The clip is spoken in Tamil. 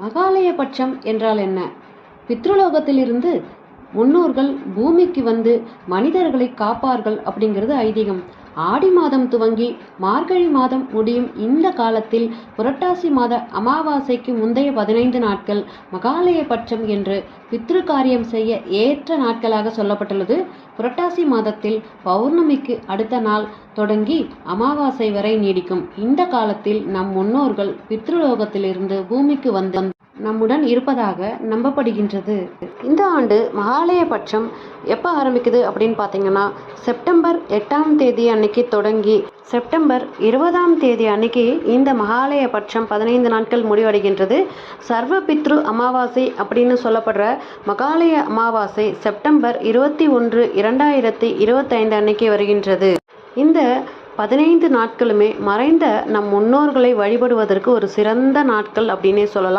மகாலய பட்சம் என்றால் என்ன? பித்ருலோகத்திலிருந்து முன்னோர்கள் பூமிக்கு வந்து மனிதர்களை காப்பார்கள் அப்படிங்கிறது ஐதீகம். ஆடி மாதம் துவங்கி மார்கழி மாதம் முடியும் இந்த காலத்தில் புரட்டாசி மாத அமாவாசைக்கு முந்தைய பதினைந்து நாட்கள் மகாலய பட்சம் என்று பித்ரு காரியம் செய்ய ஏற்ற நாட்களாக சொல்லப்பட்டுள்ளது. புரட்டாசி மாதத்தில் பௌர்ணமிக்கு அடுத்த நாள் தொடங்கி அமாவாசை வரை நீடிக்கும். இந்த காலத்தில் நம் முன்னோர்கள் பித்ருலோகத்திலிருந்து பூமிக்கு வந்து நம்முடன் இருப்பதாக நம்பப்படுகின்றது. இந்த ஆண்டு மகாலய பட்சம் எப்போ ஆரம்பிக்குது அப்படின்னு பார்த்தீங்கன்னா செப்டம்பர் எட்டாம் தேதி அன்னைக்கு தொடங்கி செப்டம்பர் இருபதாம் தேதி அன்னைக்கு இந்த மகாலய பட்சம் பதினைந்து நாட்கள் முடிவடைகின்றது. சர்வ பித்ரு அமாவாசை அப்படின்னு சொல்லப்படுற மகாலய அமாவாசை செப்டம்பர் இருபத்தி ஒன்று இரண்டாயிரத்தி இருபத்தைந்து அன்னைக்கு வருகின்றது. இந்த பதினைந்து நாட்களுமே மறைந்த நம் முன்னோர்களை வழிபடுவதற்கு ஒரு சிறந்த நாட்கள் அப்படின்னே சொல்லலாம்.